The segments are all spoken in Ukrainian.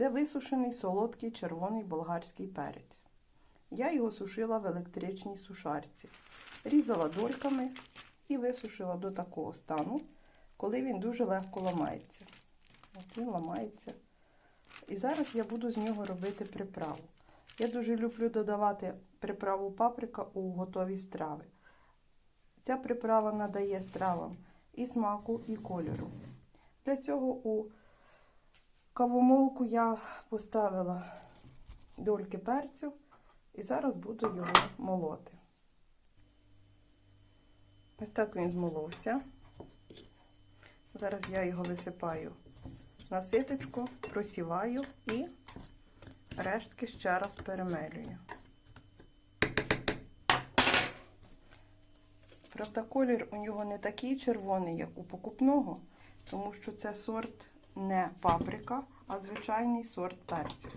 Це висушений солодкий червоний болгарський перець. Я його сушила в електричній сушарці, різала дольками і висушила до такого стану, коли він дуже легко ламається. От він ламається. І зараз я буду з нього робити приправу. Я дуже люблю додавати приправу паприка у готові страви. Ця приправа надає стравам і смаку, і кольору. Для цього у кавомолку я поставила дольки перцю і зараз буду його молоти. Ось так він змоловся. Зараз я його висипаю на ситочку, просіваю і рештки ще раз перемелюю. Правда, колір у нього не такий червоний, як у покупного, тому що це сорт не паприка, а звичайний сорт перцю.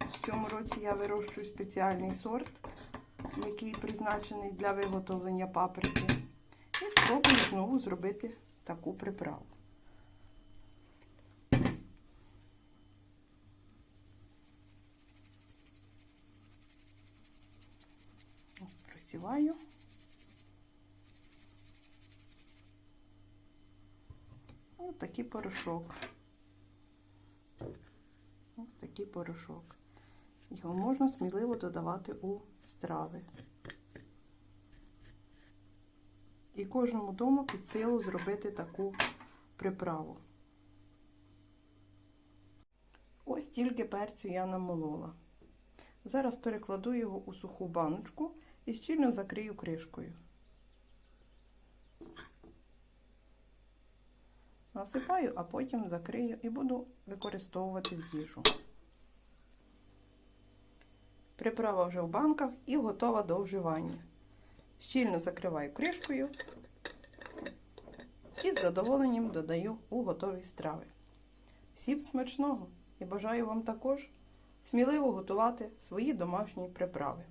В цьому році я вирощую спеціальний сорт, який призначений для виготовлення паприки. І спробую знову зробити таку приправу. Просіваю. Ось такий порошок. Такий порошок. Його можна сміливо додавати у страви. І кожному дому під силу зробити таку приправу. Ось тільки перцю я намолола. Зараз перекладу його у суху баночку і щільно закрию кришкою. Насипаю, а потім закрию і буду використовувати в їжу. Приправа вже в банках і готова до вживання. Щільно закриваю кришкою і з задоволенням додаю у готові страви. Всім смачного і бажаю вам також сміливо готувати свої домашні приправи.